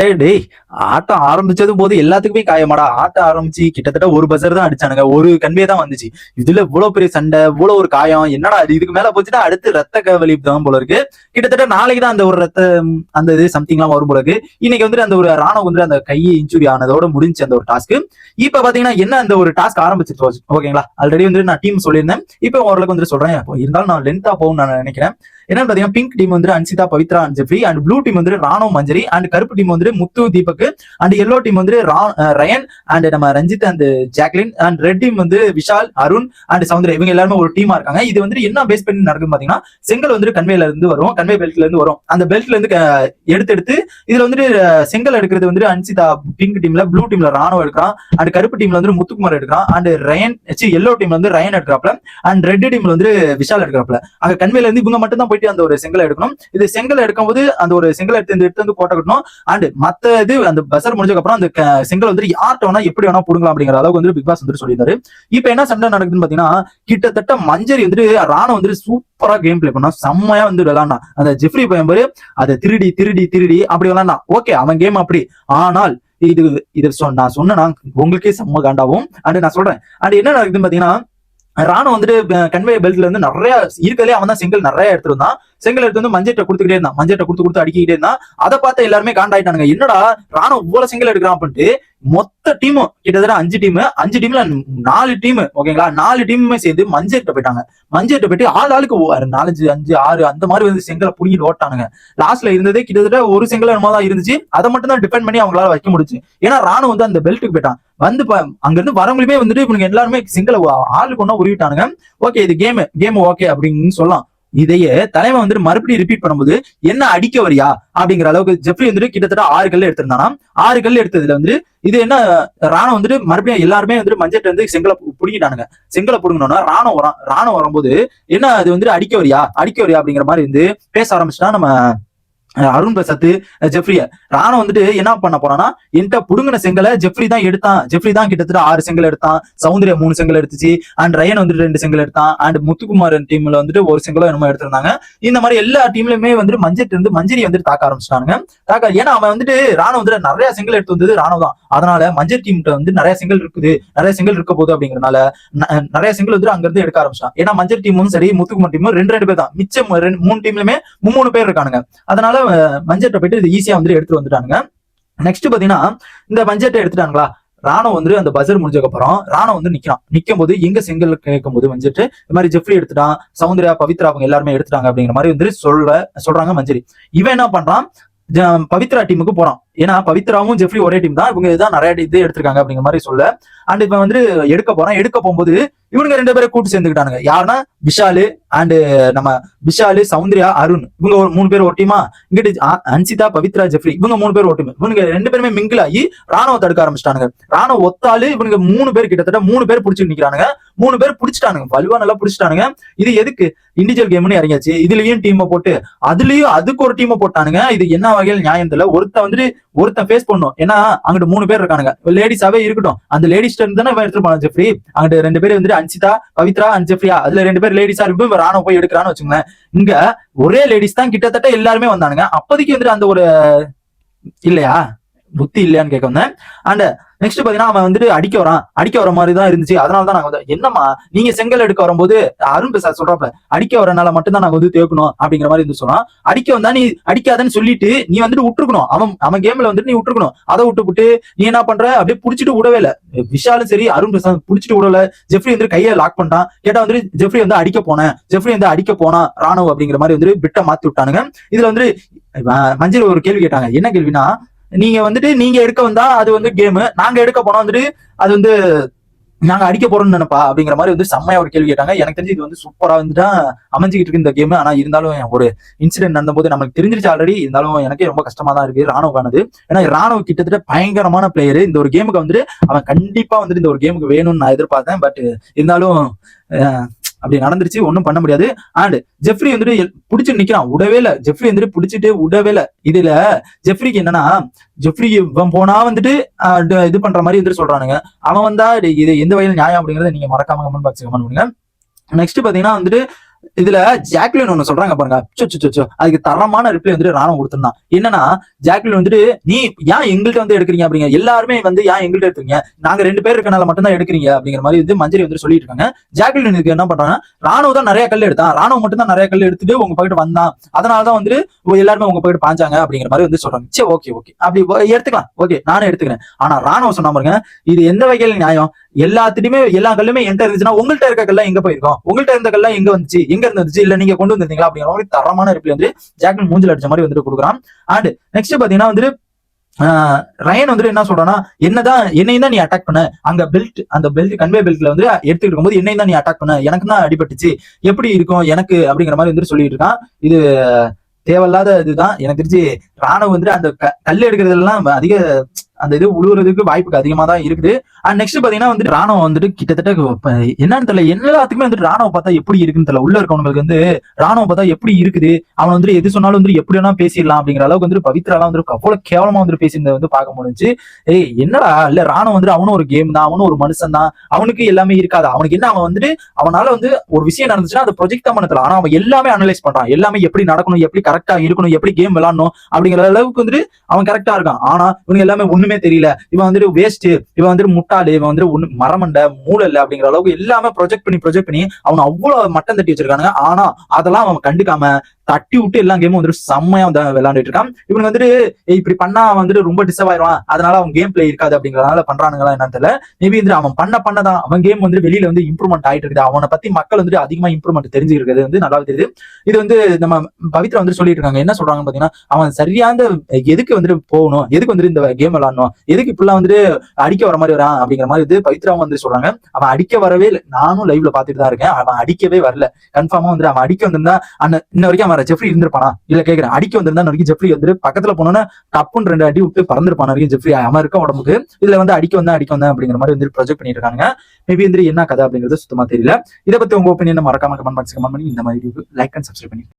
டேய் டேய் ஆட்டம் ஆரம்பிச்சதும் போது எல்லாத்துக்குமே காயமாடா. ஆட்டம் ஆரம்பிச்சு கிட்டத்தட்ட ஒரு பசர் தான் அடிச்சானுங்க. ஒரு கன்வே தான் வந்துச்சு. இதுல இவ்வளவு பெரிய சண்டை இவ்வளவு ஒரு காயம். என்னடா இது? இதுக்கு மேல போச்சுன்னா அடுத்து ரத்த கவலி தான் போல இருக்கு. கிட்டத்தட்ட நாளைக்கு தான் அந்த ஒரு ரத்த அந்த இது சம்திங் எல்லாம் வரும் போல இருக்கு. இன்னைக்கு வந்துட்டு அந்த ஒரு ராணுவம் வந்து அந்த கை இன்ஜுரி ஆனதோட முடிஞ்சு அந்த ஒரு டாஸ்க் இப்ப பாத்தீங்கன்னா என்ன அந்த ஒரு டாஸ்க் ஆரம்பிச்சிருச்சு ஓகேங்களா ஆல்ரெடி வந்து நான் டீம் சொல்லியிருந்தேன். இப்ப ஓரளவுக்கு வந்துட்டு சொல்றேன். இருந்தாலும் நான் லென்த்தா போகும் நான் நினைக்கிறேன். என்னன்னு பாத்தீங்கன்னா பிங்க் டீம் வந்து Anshitha Pavithra and Jeffrey and blue team வந்து ராணோ மஞ்சரி அண்ட் கருப்பு டீம் வந்து Muthu Deepak and yellow team வந்து ரயன் அண்ட் நம்ம Ranjith and Jacqueline and red team வந்து விஷால் அருண் அண்ட் சவுந்தர் இவங்க எல்லாருமே ஒரு டீமா இருக்காங்க. இது வந்து என்ன பேஸ் பண்ணி நடக்கும் பாத்தீங்கன்னா செங்கல் வந்து கன்வேல இருந்து வரும். கன்வே பெல்ட்ல இருந்து வரும். அந்த பெல்ட்ல இருந்து எடுத்து எடுத்து இதுல வந்து செங்கல் எடுக்கிறது வந்து அன்சிதா பிங்க் டீம்ல ப்ளூ டீம்ல ராணுவ எடுக்கிறான். அண்ட் கருப்பு டீம்ல வந்து முத்துக்குமார் எடுக்கிறான். அண்ட் ரயன் எல்லோ டீம்ல வந்து ரயன் எடுக்கிறாப்ல. அண்ட் ரெட் டீம்ல வந்து விஷால் எடுக்கிறாப்ல. அங்க கன்வேல இருந்து இவங்க மட்டும் தான் போயிட்டு அந்த ஒரு செங்கல் எடுக்கணும். இது செங்கல் எடுக்கும்போது அந்த ஒரு செங்கல் எடுத்து இந்த எடுத்து வந்து கோட்டை கட்டணும் அண்ட் மத்த இது அந்த பசர் முடிஞ்சதுக்கு அப்புறம் அந்த செங்கல் வந்து யார்கிட்ட வேணா எப்படி வேணா புடுங்கலாம் அப்படிங்கிற அளவுக்கு வந்து பிக் பாஸ் வந்து சொல்லியிருந்தாரு. இப்ப என்ன சண்டை நடக்குதுன்னு பாத்தீங்கன்னா கிட்டத்தட்ட மஞ்சரி வந்துட்டு ராணம் வந்து சூப்பரா கேம் பிளே பண்ணா செம்மையா வந்து விளாண்டான் அந்த ஜெஃப்ரி பையன் அதை திருடி திருடி திருடி அப்படி விளாண்டான் ஓகே அவன் கேம் அப்படி. ஆனால் இது இது சொ- நான் சொன்னா உங்களுக்கே செம்ம காண்டாவும் அண்ட் நான் சொல்றேன். அண்ட் என்ன நடக்குதுன்னு பாத்தீங்கன்னா ராணுவம் வந்துட்டு கன்வே பெல்ட்ல இருந்து நிறைய இருக்கலே அவன் தான் செங்கல் நிறைய எடுத்துருந்தான். செங்கல் எடுத்து வந்து மஞ்சட்டை கொடுத்துக்கிட்டே இருந்தான். மஞ்சட்டை கொடுத்து கொடுத்து அடிக்கிட்டே இருந்தான். அதை பார்த்து எல்லாருமே காண்டாயிட்டானுங்க. என்னடா ராணுவம் இவ்வளவு செங்கல் எடுக்கிறான் அப்படின்ட்டு மொத்த டீமும் கிட்டத்தட்ட அஞ்சு டீம் அஞ்சு டீம்ல நாலு டீம் ஓகேங்களா நாலு டீமுமே சேர்ந்து மஞ்சட்ட போயிட்டாங்க. மஞ்சட்ட போயிட்டு ஆள் ஆளுக்கு நாலஞ்சு அஞ்சு ஆறு அந்த மாதிரி வந்து செங்கலை புடிங்கிட்டு ஓட்டானுங்க. லாஸ்ட்ல இருந்ததே கிட்டத்தட்ட ஒரு செங்கல் என்னமோ தான் இருந்துச்சு. அதை மட்டும் தான் டிபெண்ட் பண்ணி அவங்களால வைக்க முடிச்சு ஏன்னா ராணுவம் வந்து அந்த பெல்ட்டுக்கு போயிட்டான். வந்து அங்கிருந்து வரவங்களுமே வந்துட்டு இவங்க எல்லாருமே சிங்கிள் ஆளுக்கு ஒண்ணா உருவிட்டானுங்க. ஓகே இது கேம் கேம் ஓகே அப்படின்னு சொல்லலாம் இதையே தலைமை வந்துட்டு மறுபடியும் ரிப்பீட் பண்ணும்போது என்ன அடிக்க வரியா அப்படிங்கிற அளவுக்கு ஜெஃப்ரி வந்துட்டு கிட்டத்தட்ட ஆறு கல் எடுத்திருந்தானா ஆறு கல் எடுத்ததுல வந்து இது என்ன ராணம் வந்துட்டு மறுபடியும் எல்லாருமே வந்துட்டு மஞ்சட்டு வந்து செங்கலை பு- செங்கலை புடுங்கணும்னா ராணம் வரும் ராணுவம் வரும்போது என்ன அது வந்துட்டு அடிக்க வரியா அடிக்க வரியா அப்படிங்கிற மாதிரி வந்து பேச ஆரம்பிச்சுட்டா நம்ம அருண் பிரசாத் ஜெஃப்ரிய ராணா வந்துட்டு என்ன பண்ண போறான்னா என்கிட்ட புடுங்கின செங்கலை ஜெஃப்ரி தான் எடுத்தான். ஜெஃப்ரி தான் கிட்டத்தட்ட ஆறு செங்கல் எடுத்தான். சௌந்தர்யா மூணு செங்கல் எடுத்துச்சு. அண்ட் ரயன் வந்துட்டு ரெண்டு செங்கல் எடுத்தான். அண்ட் முத்துக்குமார் டீம்ல வந்துட்டு ஒரு செங்கலோ என்னமோ எடுத்திருந்தாங்க. இந்த மாதிரி எல்லா டீம்லயுமே வந்துட்டு மஞ்சள் இருந்து மஞ்சரி வந்துட்டு தாக்க ஆரம்பிச்சிட்டாங்க தாக்க ஏன்னா அவன் வந்துட்டு ராணா வந்துட்டு நிறைய செங்கல் எடுத்து வந்தது ராணுவ தான். அதனால மஞ்சள் டீம்கிட்ட வந்து நிறைய செங்கல் இருக்குது. நிறைய செங்கல் இருக்க போகுது அப்படிங்கறனால ந- நிறைய செங்கல் வந்துட்டு அங்கிருந்து எடுக்க ஆரம்பிச்சிட்டான். ஏன்னா மஞ்சள் டீமும் சரி முத்துக்குமார் டீமும் ரெண்டு ரெண்டு பேர் தான். மிச்சம் ரெண்டு மூணு டீம்லயுமே மூணு பேர் இருக்கானுங்க. அதனால மஞ்சட்டை போயிட்டு இது ஈஸியா வந்து எடுத்துட்டு வந்துட்டானுங்க. நெக்ஸ்ட் பாத்தீங்கன்னா இந்த பஞ்சட்டை எடுத்துட்டாங்களா ராணுவம் வந்து அந்த பஜர் முடிஞ்சதுக்கு அப்புறம் ராணம் வந்து நிக்கிறான். நிக்கும் போது எங்க செங்கல் கேட்கும் போது வந்துட்டு இந்த மாதிரி ஜெஃப்ரி எடுத்துட்டான் சௌந்தர்யா பவித்ரா அவங்க எல்லாருமே எடுத்துட்டாங்க அப்படிங்கிற மாதிரி வந்து சொல்ற சொல்றாங்க மஞ்சரி. இவன் என்ன பண்றான்? பவித்ரா டீமுக்கு போறான். ஏன்னா பவித்ராவும் ஜெஃப்ரி ஒரே டீம் தான். இவங்க இதுதான் நிறைய இது எடுத்திருக்காங்க அப்படிங்கிற மாதிரி சொல்ல. அண்ட் இப்ப வந்து எடுக்க போறான். எடுக்க போகும்போது இவனுங்க ரெண்டு பேரும் கூட்டு சேர்ந்துக்கிட்டானுங்க. யாருன்னா விஷாலு அண்ட் நம்ம விஷாலு சௌந்தர்யா அருண். இவங்க ஒரு மூணு பேர் ஒரு டீமா இங்கிட்டு அ- அன்சிதா பவித்ரா ஜெஃப்ரி. இவங்க மூணு பேர் ஒரு டீம் இவனுங்க ரெண்டு பேருமே மிங்கிள் ஆகி ராணுவ தடுக்க ஆரம்பிச்சிட்டானுங்க. ராணுவ ஒத்தாலு இவனுங்க மூணு பேர் கிட்டத்தட்ட மூணு பேர் பிடிச்சி நிக்கிறானுங்க. மூணு பேர் பிடிச்சிட்டானுங்க. வலுவா நல்லா பிடிச்சிட்டானுங்க. இது எதுக்கு? இண்டிவிஜுவல் கேம்னு இறங்கியாச்சு. இதுலயும் டீமை போட்டு அதுலயும் அதுக்கு ஒரு டீமை போட்டானுங்க. இது என்ன வகையில் நியாயம் தெரியல. ஒருத்தன் வந்துட்டு ஒருத்தன் ஃபேஸ் பண்ணும் ஏன்னா அங்கிட்டு மூணு பேர் இருக்கானுங்க. லேடிஸாவே இருக்கட்டும். அந்த லேடிஸ் தானே இவன் எடுத்துட்டு போனான் ஜெஃப்ரி அங்கிட்டு ரெண்டு பேர் வந்துட்டு அன்சிதா பவித்ரா அண்ட் ஜெஃப்ரியா அதுல ரெண்டு பேர் லேடிஸா இருக்கும் இவன் ராணுவ போய் எடுக்கிறான்னு வச்சுக்கோங்க இங்க ஒரே லேடிஸ் தான் கிட்டத்தட்ட எல்லாருமே வந்தானுங்க. அப்போதைக்கு வந்துட்டு அந்த ஒரு இல்லையா? புத்தி இல்லையான்னு கேட்க வந்தேன். அண்ட் நெக்ஸ்ட் பாத்தீங்கன்னா அவன் வந்துட்டு அடிக்க வரான். அடிக்க வர மாதிரி தான் இருந்துச்சு. அதனால தான் நாங்க வந்து என்னம்மா நீங்க செங்கல் எடுக்க வரும்போது அருண் பிரசாத் சொல்றப்ப அடிக்க வரனால மட்டும் தான் நாங்க வந்து தேக்கணும் அப்படிங்கிற மாதிரி இருந்து சொன்னா அடிக்க வந்தா நீ அடிக்காதன்னு சொல்லிட்டு நீ வந்துட்டு விட்டுருக்கணும். அவன் அவன் கேம்ல வந்துட்டு நீ விட்டுருக்கணும். அதை விட்டு விட்டு நீ என்ன பண்ற? அப்படியே புடிச்சிட்டு விடவே இல்ல. விஷாலும் சரி அருண் பிரசாத் புடிச்சிட்டு விடல. ஜெஃப்ரி வந்து கையை லாக் பண்ணிட்டான். கேட்டா வந்து ஜெஃப்ரி வந்து அடிக்க போனேன். ஜெஃப்ரி வந்து அடிக்க போனா ராணுவ அப்படிங்கிற மாதிரி வந்து பிட்ட மாத்தி விட்டானுங்க. இதுல வந்து மஞ்சள் ஒரு கேள்வி கேட்டாங்க. என்ன கேள்வினா நீங்க வந்துட்டு நீங்க எடுக்க வந்தா அது வந்து கேம் நாங்க எடுக்க போனா வந்துட்டு அது வந்து நாங்க அடிக்க போறோம்னு நினைப்பா அப்படிங்கிற மாதிரி வந்து செம்மையா ஒரு கேள்வி கேட்டாங்க. எனக்கு தெரிஞ்சு இது வந்து சூப்பரா வந்துட்டு அமைஞ்சுக்கிட்டு இருக்கு இந்த கேம் ஆனா இருந்தாலும் ஒரு இன்சிடென்ட் நடந்தபோது நமக்கு தெரிஞ்சிருச்சு ஆல்ரெடி இருந்தாலும் எனக்கே ரொம்ப கஷ்டமா தான் இருக்கு. ராணுவானது ஏன்னா ராணுவ கிட்டத்தட்ட பயங்கரமான பிளேயர் இந்த ஒரு கேமுக்கு வந்துட்டு அவன் கண்டிப்பா வந்துட்டு இந்த ஒரு கேமுக்கு வேணும்னு நான் எதிர்பார்த்தேன். பட் இருந்தாலும் அப்படி நடந்துருச்சு ஒன்றும் பண்ண முடியாது. அண்ட் ஜெஃப்ரி வந்துட்டு பிடிச்சி நிற்கிறான் நிக்கிறான் விடவே ஜெஃப்ரி வந்துட்டு பிடிச்சிட்டு விடவே இல்லை. இதுல ஜெஃப்ரிக்கு என்னன்னா ஜெஃப்ரி இவன் போனா வந்துட்டு இது- பண்ற மாதிரி வந்துட்டு சொல்றானுங்க. அவன் வந்தா இது இது எந்த வகையில் நியாயம் அப்படிங்கறத நீங்க மறக்காம கமெண்ட் பாக்ஸ் கமெண்ட் பண்ணுங்க. நெக்ஸ்ட் பாத்தீங்கன்னா வந்துட்டு இதுல ஜாக்லின் ஒண்ணு சொல்றாங்க பாருங்க. சோ, அதுக்கு தரமான ரிப்ளை வந்துட்டு ராணுவம் கொடுத்துருந்தான். என்னன்னா ஜாக்லின் வந்துட்டு நீ ஏன் எங்கள்கிட்ட வந்து எடுக்கிறீங்க? அப்படிங்க. எல்லாருமே வந்து ஏன் எங்கள்கிட்ட எடுக்கிறீங்க? நாங்க ரெண்டு பேர் இருக்கனால மட்டும் தான் எடுக்கிறீங்க. அப்படிங்கிற மாதிரி வந்து மஞ்சரி வந்து சொல்லிட்டு இருக்காங்க. ஜாக்லின் என்ன பண்றாங்க ராணுவம் தான் நிறைய கல் எடுத்தான் ராணுவம் மட்டும் தான் நிறைய கல் எடுத்துட்டு உங்க பக்கத்து வந்தான். அதனாலதான் வந்துட்டு எல்லாருமே உங்க பக்கத்து பாஞ்சாங்க அப்படிங்கிற மாதிரி வந்து சொல்றாங்க. சரி ஓகே ஓகே. அப்படி எடுத்துக்கலாம். ஓகே நானும் எடுத்துக்கிறேன். ஆனா ராணுவம் சொன்னா பாருங்க இது எந்த வகையில் நியாயம்? எல்லாத்துலயுமே எல்லா கல்லுமே என்கிட்ட இருந்துச்சுன்னா உங்கள்ட்ட இருக்க கல்லாம் எங்க போயிருக்கோம்? உங்கள்ட்ட இருந்த கல்லாம் எங்க வந்துச்சு? எங்க இருந்துச்சு? இல்ல நீங்க கொண்டு வந்திருந்தீங்களா? அப்படிங்கிற மாதிரி தரமான ரிப்ளை வந்து ஜாக்லின் மூஞ்சில் அடிச்ச மாதிரி வந்துட்டு கொடுக்குறான். அண்ட் நெக்ஸ்ட் பாத்தீங்கன்னா வந்துட்டு ஆஹ் ரயன் வந்துட்டு என்ன சொல்றான்னா என்னதான் என்னையும் தான் நீ அட்டாக் பண்ண. அங்க பெல்ட் அந்த பெல்ட் கன்வே பெல்ட்ல வந்து எடுத்துக்கிட்டு இருக்கும்போது என்னையும் தான் நீ அட்டாக் பண்ண. எனக்கு தான் அடிபட்டுச்சு. எப்படி இருக்கும் எனக்கு அப்படிங்கிற மாதிரி வந்துட்டு சொல்லிட்டு இருக்கான். இது தேவையில்லாத இதுதான். எனக்கு தெரிஞ்சு ராணுவம் வந்துட்டு அந்த க- கல் எடுக்கிறதுலாம் அதிக அந்த இது உழுவுறதுக்கு வாய்ப்புக்கு அதிகமா தான் இருக்குது. அண்ட் நெக்ஸ்ட் பாத்தீங்கன்னா வந்துட்டு ராணுவம் வந்துட்டு கிட்டத்தட்ட என்னன்னு தெரியல. எல்லாத்துக்குமே வந்துட்டு ராணுவம் பார்த்தா எப்படி இருக்குன்னு தெரியல. உள்ள இருக்கவங்களுக்கு வந்து ராணுவம் பார்த்தா எப்படி இருக்குது? அவன் வந்துட்டு எது சொன்னாலும் வந்து எப்படி வேணா பேசிடலாம் அப்படிங்கிற அளவுக்கு வந்துட்டு பவித்ராலாம் வந்துட்டு அவ்வளவு கேவலமா வந்துட்டு பேசியிருந்தது வந்து பார்க்க முடிஞ்சு ஏய் என்னடா? இல்ல ராணுவம் வந்துட்டு அவனும் ஒரு கேம் தான் அவனும் ஒரு மனுஷன் தான். அவனுக்கு எல்லாமே இருக்காது. அவனுக்கு என்ன அவன் வந்துட்டு அவனால வந்து ஒரு விஷயம் நடந்துச்சுன்னா அதை ப்ரொஜெக்ட் தான் பண்ணல ஆனா அவன் எல்லாமே அனலைஸ் பண்றான். எல்லாமே எப்படி நடக்கணும் எப்படி கரெக்டா இருக்கணும் எப்படி கேம் விளாடணும் அப்படிங்கிற அளவுக்கு வந்துட்டு அவன் கரெக்டா இருக்கான். ஆனா இவனுக்கு எல்லாமே ஒண்ணுமே தெரியல. இவன் வந்துட்டு வேஸ்ட் இவன் வந்துட்டு முட்டாளு இவன் வந்துட்டு ஒண்ணு மரமண்டை மூளை இல்ல அப்படிங்கிற அளவுக்கு எல்லாமே ப்ரொஜெக்ட் பண்ணி ப்ரொஜெக்ட் பண்ணி அவன் அவ்வளவு மட்டம் தட்டி வச்சிருக்கானுங்க. ஆனா அதெல்லாம் அவன் கண்டுக்காம தட்டி விட்டு எல்லா கேமும் வந்துட்டு செம்மையா வந்து விளையாண்டுட்டு இருக்கான். இவனுக்கு வந்துட்டு இப்படி பண்ணா வந்துட்டு ரொம்ப டிஸ்டர்ப் ஆயிடுவான் அதனால அவன் கேம் பிளே இருக்காது அப்படிங்கறதுனால பண்றானுங்களா என்னன்னு தெரியல. மேபி வந்து அவன் பண்ண பண்ணதான் அவன் கேம் வந்து வெளியில வந்து இம்ப்ரூவ்மெண்ட் ஆயிட்டு இருக்குது. அவனை பத்தி மக்கள் வந்துட்டு அதிகமா இம்ப்ரூவ்மெண்ட் தெரிஞ்சுக்கிறது வந்து நல்லா தெரியுது. இது வந்து நம்ம பவித்ரா வந்து சொல்லிட்டு இருக்காங்க. என்ன சொல்றாங்க பாத்தீங்கன்னா அவன் சரியான எதுக்கு வந்துட்டு போகணும்? எதுக்கு வந்துட்டு இந்த கேம் விளாடணும் எதுக்கு இப்படிலாம் வந்துட்டு அடிக்க வர மாதிரி வரான் அப்படிங்கிற மாதிரி வந்து பவித்ராவும் வந்து சொல்றாங்க. அவன் அடிக்க வரவே நானும் லைவ்ல பாத்துட்டு தான் இருக்கேன். அவன் அடிக்கவே வரல. கன்ஃபார்மா வந்துட்டு அவன் அடிக்க வந்திருந்தா அண்ணன் இன்ன வரைக்கும் அவன் ஜெஃப்ரி இருந்திருப்பானா? இல்ல கேக்குறேன். அடிக்க வந்திருந்தா வரைக்கும் ஜெஃப்ரி வந்துட்டு பக்கத்துல போனோன்னா டப்புன்னு ரெண்டு அடி விட்டு பறந்துருப்பான். வரைக்கும் ஜெஃப்ரி அவன் இருக்க உடம்புக்கு. இதுல வந்து அடிக்க வந்தா அடிக்க வந்தேன் அப்படிங்கிற மாதிரி வந்து ப்ரொஜெக்ட் பண்ணிட்டு இருக்காங்க மேபி வந்து என்ன கதை அப்படிங்கிறது சுத்தமா தெரியல. இதை பத்தி உங்க ஒப்பீனியன் மறக்காம கமெண்ட் பாக்ஸ் கமெண்ட் பண்ணி இந்த மாதிரி லைக் அண்ட் சப்ஸ்கிரைப் பண்ணி